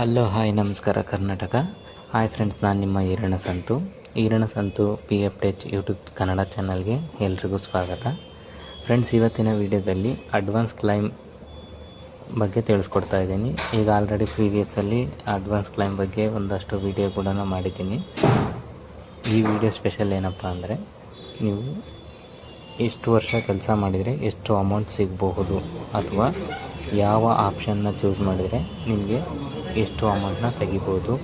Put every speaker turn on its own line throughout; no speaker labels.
Hello hi ನಮಸ್ಕಾರ, Karnataka. Hi friends ನಾನು ನಿಮ್ಮ Eerana Santu. Eerana Santu P F tech YouTube Kannada ಚಾನಲ್ಗೆ ಎಲ್ರಿಗೂ ಸ್ವಾಗತ. ಫ್ರೆಂಡ್ಸ್ ಇವತ್ತಿನ ವಿಡಿಯೋದಲ್ಲಿ ಅಡ್ವಾನ್ಸ್ ಕ್ಲೈಮ್ ಬಗ್ಗೆ ತಿಳಿಸ್ಕೊಡ್ತಾ ಇದ್ದೀನಿ. ಈಗ ಆಲ್ರೆಡಿ ಪ್ರೀವಿಯಸ್ಸಲ್ಲಿ ಅಡ್ವಾನ್ಸ್ ಕ್ಲೈಮ್ ಬಗ್ಗೆ ಒಂದಷ್ಟು ವಿಡಿಯೋ ಕೂಡ ಮಾಡಿದ್ದೀನಿ. ಈ ವಿಡಿಯೋ ಸ್ಪೆಷಲ್ ಏನಪ್ಪ ಅಂದರೆ, ನೀವು ಎಷ್ಟು ವರ್ಷ ಕೆಲಸ ಮಾಡಿದರೆ ಎಷ್ಟು ಅಮೌಂಟ್ ಸಿಗಬಹುದು ಅಥವಾ ಯಾವ ಆಪ್ಷನ್ನ ಚೂಸ್ ಮಾಡಿದರೆ ನಿಮಗೆ ಎಷ್ಟು ಅಮೌಂಟನ್ನ ತೆಗಿಬೋದು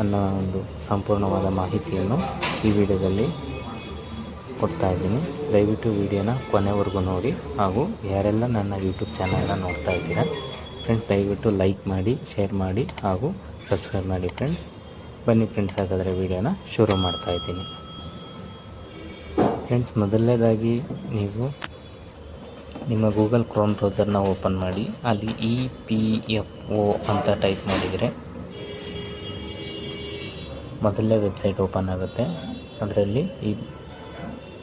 ಅನ್ನೋ ಒಂದು ಸಂಪೂರ್ಣವಾದ ಮಾಹಿತಿಯನ್ನು ಈ ವಿಡಿಯೋದಲ್ಲಿ ಕೊಡ್ತಾ ಇದ್ದೀನಿ. ದಯವಿಟ್ಟು ವಿಡಿಯೋನ ಕೊನೆವರೆಗೂ ನೋಡಿ ಹಾಗೂ ಯಾರೆಲ್ಲ ನನ್ನ ಯೂಟ್ಯೂಬ್ ಚಾನಲ್ನ ನೋಡ್ತಾ ಇದ್ದೀರಾ ಫ್ರೆಂಡ್ಸ್ ದಯವಿಟ್ಟು ಲೈಕ್ ಮಾಡಿ ಶೇರ್ ಮಾಡಿ ಹಾಗೂ ಸಬ್ಸ್ಕ್ರೈಬ್ ಮಾಡಿ ಫ್ರೆಂಡ್ಸ್ ಬನ್ನಿ ಫ್ರೆಂಡ್ಸ್ ಹಾಗಾದರೆ ವಿಡಿಯೋನ ಶುರು ಮಾಡ್ತಾ ಇದ್ದೀನಿ. ಫ್ರೆಂಡ್ಸ್ ಮೊದಲನೇದಾಗಿ ನೀವು ನಿಮ್ಮ ಗೂಗಲ್ ಕ್ರೋಮ್ ಬ್ರೌಸರ್ನ ಓಪನ್ ಮಾಡಿ, ಅಲ್ಲಿ ಇ ಪಿ ಎಫ್ ಒ ಅಂತ ಟೈಪ್ ಮಾಡಿದರೆ ಮೊದಲನೇ ವೆಬ್ಸೈಟ್ ಓಪನ್ ಆಗುತ್ತೆ. ಅದರಲ್ಲಿ ಈ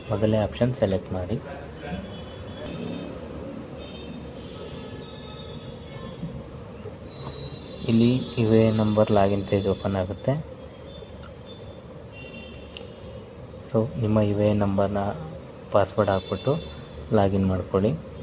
ಮೊದಲನೇ ಆಪ್ಷನ್ ಸೆಲೆಕ್ಟ್ ಮಾಡಿ. ಇಲ್ಲಿ ಇವೇ ನಂಬರ್ ಲಾಗಿನ್ ಪೇಜ್ ಓಪನ್ ಆಗುತ್ತೆ. ಸೊ, ನಿಮ್ಮ ಯು ಎ ನಂಬರ್ನ ಪಾಸ್ವರ್ಡ್ ಹಾಕ್ಬಿಟ್ಟು ಲಾಗಿನ್ ಮಾಡ್ಕೊಳ್ಳಿ.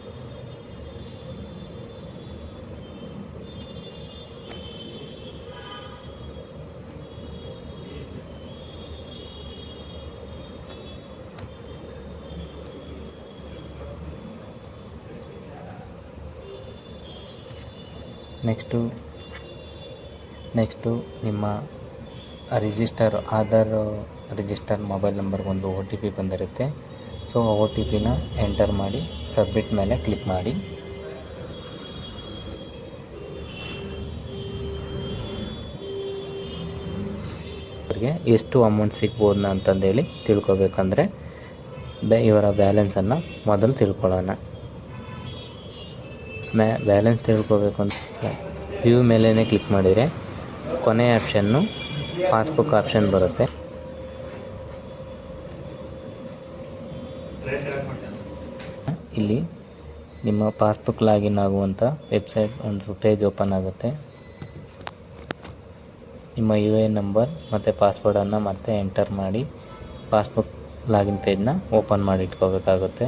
ನೆಕ್ಸ್ಟು ನೆಕ್ಸ್ಟು ನಿಮ್ಮ ರಿಜಿಸ್ಟರ್, ಆಧಾರ್ ರಿಜಿಸ್ಟರ್ ಮೊಬೈಲ್ ನಂಬರ್ಗೆ ಒಂದು ಒ ಟಿ ಪಿ ಬಂದಿರುತ್ತೆ. ಸೊ, ಆ ಒ ಟಿ ಪಿನ ಎಂಟರ್ ಮಾಡಿ, ಸಬ್ಮಿಟ್ ಮೇಲೆ ಕ್ಲಿಕ್ ಮಾಡಿ. ಅವರಿಗೆ ಎಷ್ಟು ಅಮೌಂಟ್ ಸಿಗ್ಬೋದು ಅಂತಂದೇಳಿ ತಿಳ್ಕೊಬೇಕಂದ್ರೆ ಬ್ಯಾ ಇವರ ಬ್ಯಾಲೆನ್ಸನ್ನು ಮೊದಲು ತಿಳ್ಕೊಳ್ಳೋಣ. ಮ್ಯಾ ಬ್ಯಾಲೆನ್ಸ್ ತಿಳ್ಕೊಬೇಕು ಅಂತ ವ್ಯೂ ಮೇಲೇ ಕ್ಲಿಕ್ ಮಾಡಿದರೆ ಕೊನೆಯ ಆಪ್ಷನ್ನು ಪಾಸ್ಬುಕ್ ಆಪ್ಷನ್ ಬರುತ್ತೆ. ಇಲ್ಲಿ ನಿಮ್ಮ ಪಾಸ್ಬುಕ್ ಲಾಗಿನ್ ಆಗುವಂಥ ವೆಬ್ಸೈಟ್ ಒಂದು ಪೇಜ್ ಓಪನ್ ಆಗುತ್ತೆ. ನಿಮ್ಮ ಯು ಎ ನಂಬರ್ ಮತ್ತು ಪಾಸ್ವರ್ಡನ್ನು ಮತ್ತೆ ಎಂಟರ್ ಮಾಡಿ ಪಾಸ್ಬುಕ್ ಲಾಗಿನ್ ಪೇಜ್ನ ಓಪನ್ ಮಾಡಿ ಇಟ್ಕೋಬೇಕಾಗುತ್ತೆ.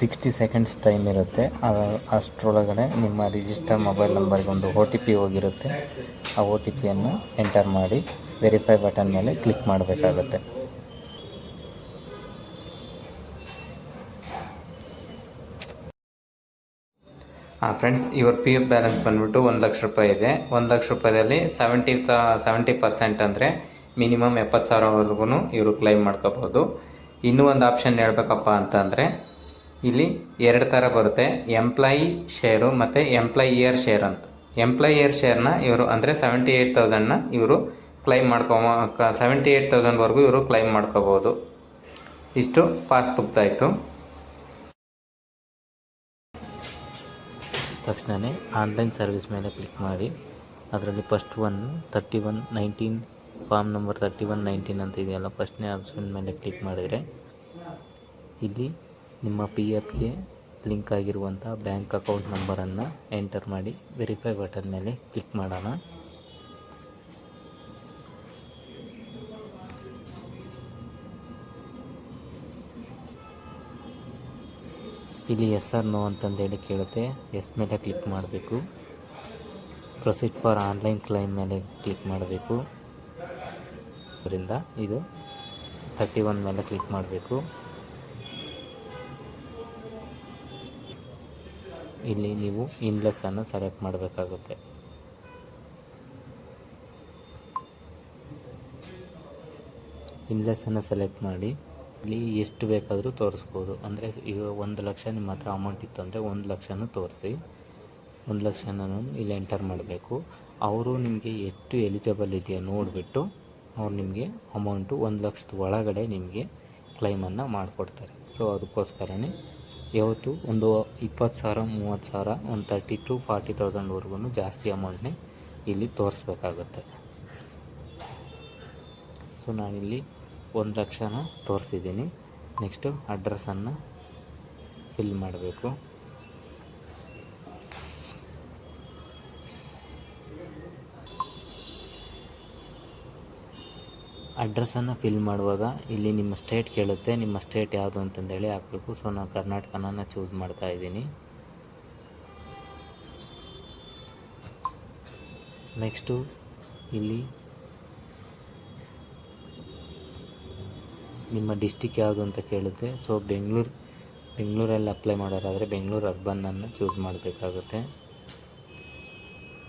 ಸಿಕ್ಸ್ಟಿ ಸೆಕೆಂಡ್ಸ್ ಟೈಮ್ ಇರುತ್ತೆ. ಅಷ್ಟರೊಳಗಡೆ ನಿಮ್ಮ ರಿಜಿಸ್ಟರ್ ಮೊಬೈಲ್ ನಂಬರ್ಗೆ ಒಂದು ಒ ಟಿ ಪಿ ಹೋಗಿರುತ್ತೆ. ಆ ಒ ಟಿ ಪಿಯನ್ನು ಎಂಟರ್ ಮಾಡಿ ವೆರಿಫೈ ಬಟನ್ ಮೇಲೆ ಕ್ಲಿಕ್ ಮಾಡಬೇಕಾಗುತ್ತೆ. ಹಾಂ ಫ್ರೆಂಡ್ಸ್ ಇವ್ರ ಪಿ ಎಫ್ ಬ್ಯಾಲೆನ್ಸ್ ಬಂದ್ಬಿಟ್ಟು ಒಂದು ಲಕ್ಷ ರೂಪಾಯಿ ಇದೆ. ಒಂದು ಲಕ್ಷ ರೂಪಾಯಿಯಲ್ಲಿ ಸೆವೆಂಟಿ ಸೆವೆಂಟಿ ಪರ್ಸೆಂಟ್ ಅಂದರೆ ಮಿನಿಮಮ್ ಎಪ್ಪತ್ತು ಸಾವಿರವರೆಗೂ ಇವರು ಕ್ಲೈಮ್ ಮಾಡ್ಕೋಬೋದು ಇನ್ನೂ ಒಂದು ಆಪ್ಷನ್ ಹೇಳ್ಬೇಕಪ್ಪ ಅಂತಂದರೆ ಇಲ್ಲಿ ಎರಡು ಥರ ಬರುತ್ತೆ. ಎಂಪ್ಲಾಯಿ ಶೇರು ಮತ್ತು ಎಂಪ್ಲಾಯಿಯರ್ ಶೇರ್ ಅಂತ. ಎಂಪ್ಲಾಯಿಯರ್ ಶೇರ್ನ ಇವರು ಅಂದರೆ ಸೆವೆಂಟಿ ಏಯ್ಟ್ ತೌಸಂಡ್ನ ಇವರು ಕ್ಲೈಮ್ ಮಾಡ್ಕೊ ಸೆವೆಂಟಿ ಏಯ್ಟ್ ತೌಸಂಡ್ವರೆಗೂ ಇವರು ಕ್ಲೈಮ್ ಮಾಡ್ಕೋಬೋದು. ಇಷ್ಟು ಪಾಸ್ಬುಕ್ದಾಯಿತು ತಕ್ಷಣವೇ ಆನ್ಲೈನ್ ಸರ್ವಿಸ್ ಮೇಲೆ ಕ್ಲಿಕ್ ಮಾಡಿ. ಅದರಲ್ಲಿ first one thirty one nineteen form number thirty one nineteen ಅಂತ ಇದೆಯಲ್ಲ ಫಸ್ಟ್ನೇ ಆಪ್ಷನ್ ಮೇಲೆ ಕ್ಲಿಕ್ ಮಾಡಿದರೆ ಇಲ್ಲಿ ನಿಮ್ಮ ಪಿ ಎಫ್ಗೆ ಲಿಂಕ್ ಆಗಿರುವಂಥ ಬ್ಯಾಂಕ್ ಅಕೌಂಟ್ ನಂಬರನ್ನು ಎಂಟರ್ ಮಾಡಿ ವೆರಿಫೈ ಬಟನ್ ಮೇಲೆ ಕ್ಲಿಕ್ ಮಾಡೋಣ. ಇಲ್ಲಿ ಎಸ್ ಆರ್ ನೋ ಅಂತಂದೇಳಿ ಕೇಳುತ್ತೆ. ಎಸ್ ಮೇಲೆ ಕ್ಲಿಕ್ ಮಾಡಬೇಕು. ಪ್ರೊಸೀಡ್ ಫಾರ್ ಆನ್ಲೈನ್ ಕ್ಲೈಮ್ ಮೇಲೆ ಕ್ಲಿಕ್ ಮಾಡಬೇಕು. ಅದರಿಂದ ಇದು ತರ್ಟಿ ಒನ್ ಮೇಲೆ ಕ್ಲಿಕ್ ಮಾಡಬೇಕು. ಇಲ್ಲಿ ನೀವು ಇನ್ಲೆಸ್ಸನ್ನು ಸೆಲೆಕ್ಟ್ ಮಾಡಬೇಕಾಗುತ್ತೆ. ಇನ್ಲೆಸ್ಸನ್ನು ಸೆಲೆಕ್ಟ್ ಮಾಡಿ, ಇಲ್ಲಿ ಎಷ್ಟು ಬೇಕಾದರೂ ತೋರಿಸ್ಬೋದು. ಅಂದರೆ ಈಗ ಒಂದು ಲಕ್ಷ ನಿಮ್ಮ ಹತ್ರ ಅಮೌಂಟ್ ಇತ್ತು ಅಂದರೆ ಒಂದು ಲಕ್ಷನೂ ತೋರಿಸಿ, ಒಂದು ಲಕ್ಷನ ಇಲ್ಲಿ ಎಂಟರ್ ಮಾಡಬೇಕು. ಅವರು ನಿಮಗೆ ಎಷ್ಟು ಎಲಿಜಿಬಲ್ ಇದೆಯೋ ನೋಡಿಬಿಟ್ಟು, ಅವ್ರು ನಿಮಗೆ ಅಮೌಂಟು ಒಂದು ಲಕ್ಷದ ಒಳಗಡೆ ನಿಮಗೆ ಕ್ಲೈಮನ್ನು ಮಾಡಿಕೊಡ್ತಾರೆ. ಸೊ ಅದಕ್ಕೋಸ್ಕರನೇ ಯಾವತ್ತು ಒಂದು ಇಪ್ಪತ್ತು ಸಾವಿರ, ಮೂವತ್ತು ಸಾವಿರ, ಒಂದು ತರ್ಟಿ ಟು ಫಾರ್ಟಿ ತೌಸಂಡ್ವರೆಗೂ ಜಾಸ್ತಿ ಅಮೌಂಟ್ನೇ ಇಲ್ಲಿ ತೋರಿಸ್ಬೇಕಾಗುತ್ತೆ. ಸೊ ನಾನಿಲ್ಲಿ ಒಂದು ಲಕ್ಷನ ತೋರಿಸಿದ್ದೀನಿ. ನೆಕ್ಸ್ಟು ಅಡ್ರೆಸ್ಸನ್ನು ಫಿಲ್ ಮಾಡಬೇಕು. ಅಡ್ರೆಸ್ಸನ್ನು ಫಿಲ್ ಮಾಡುವಾಗ ಇಲ್ಲಿ ನಿಮ್ಮ ಸ್ಟೇಟ್ ಕೇಳುತ್ತೆ, ನಿಮ್ಮ ಸ್ಟೇಟ್ ಯಾವುದು ಅಂತಂದೇಳಿ ಹಾಕಬೇಕು. ಸೊ ನಾನು ಕರ್ನಾಟಕನ ಚೂಸ್ ಮಾಡ್ತಾ ಇದ್ದೀನಿ. ನೆಕ್ಸ್ಟು ಇಲ್ಲಿ ನಿಮ್ಮ ಡಿಸ್ಟಿಕ್ ಯಾವುದು ಅಂತ ಕೇಳುತ್ತೆ. ಸೊ ಬೆಂಗಳೂರು ಬೆಂಗಳೂರಲ್ಲಿ ಅಪ್ಲೈ ಮಾಡೋರಾದರೆ ಬೆಂಗಳೂರು ಅರ್ಬನನ್ನು ಚೂಸ್ ಮಾಡಬೇಕಾಗುತ್ತೆ.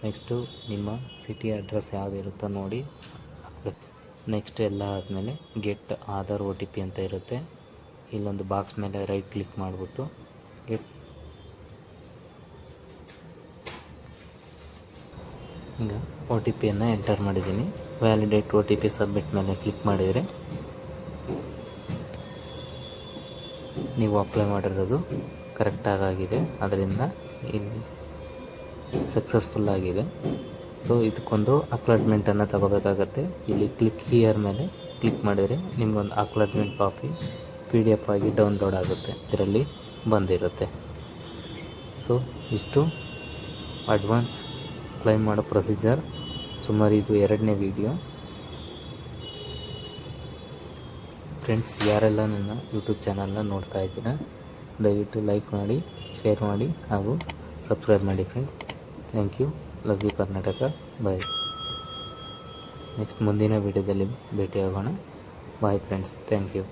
ನೆಕ್ಸ್ಟು ನಿಮ್ಮ ಸಿಟಿ ಅಡ್ರೆಸ್ ಯಾವುದಿರುತ್ತೋ ನೋಡಿ. ನೆಕ್ಸ್ಟ್ ಎಲ್ಲ ಆದಮೇಲೆ get Aadhaar O T P ಅಂತ ಇರುತ್ತೆ. ಇಲ್ಲೊಂದು ಬಾಕ್ಸ್ ಮೇಲೆ ರೈಟ್ ಕ್ಲಿಕ್ ಮಾಡಿಬಿಟ್ಟು ಗೆಟ್ ಈಗ ಒ ಟಿ ಪಿಯನ್ನು ಎಂಟರ್ ಮಾಡಿದ್ದೀನಿ. Validate O T P submit ಮೇಲೆ ಕ್ಲಿಕ್ ಮಾಡಿದರೆ ನೀವು ಅಪ್ಲೈ ಮಾಡಿರೋದು ಕರೆಕ್ಟಾಗಿ ಆಗಿದೆ. ಅದರಿಂದ ಇಲ್ಲಿ ಸಕ್ಸಸ್ಫುಲ್ ಆಗಿದೆ. ಸೊ ಇದಕ್ಕೊಂದು ಅಕ್ಲಾಟ್ಮೆಂಟನ್ನು ತಗೋಬೇಕಾಗತ್ತೆ. ಇಲ್ಲಿ ಕ್ಲಿಕ್ ಹಿಯರ್ ಮೇಲೆ ಕ್ಲಿಕ್ ಮಾಡಿದರೆ ನಿಮಗೊಂದು acknowledgement copy P D F ಆಗಿ ಡೌನ್ಲೋಡ್ ಆಗುತ್ತೆ. ಇದರಲ್ಲಿ ಬಂದಿರುತ್ತೆ. ಸೊ ಇಷ್ಟು ಅಡ್ವಾನ್ಸ್ ಕ್ಲೈಮ್ ಮಾಡೋ ಪ್ರೊಸೀಜರ್ ಸುಮಾರು ಇದು ಎರಡನೇ ವಿಡಿಯೋ ಫ್ರೆಂಡ್ಸ್ ಯಾರೆಲ್ಲ ನನ್ನ ಯೂಟ್ಯೂಬ್ ಚಾನಲ್ನ ನೋಡ್ತಾ ಇದ್ದೀರಾ, ದಯವಿಟ್ಟು ಲೈಕ್ ಮಾಡಿ ಶೇರ್ ಮಾಡಿ ಹಾಗೂ ಸಬ್ಸ್ಕ್ರೈಬ್ ಮಾಡಿ friends thank you love you Karnataka bye next ಮುಂದಿನ ವಿಡಿಯೋದಲ್ಲಿ ಭೇಟಿಯಾಗೋಣ. Bye friends thank you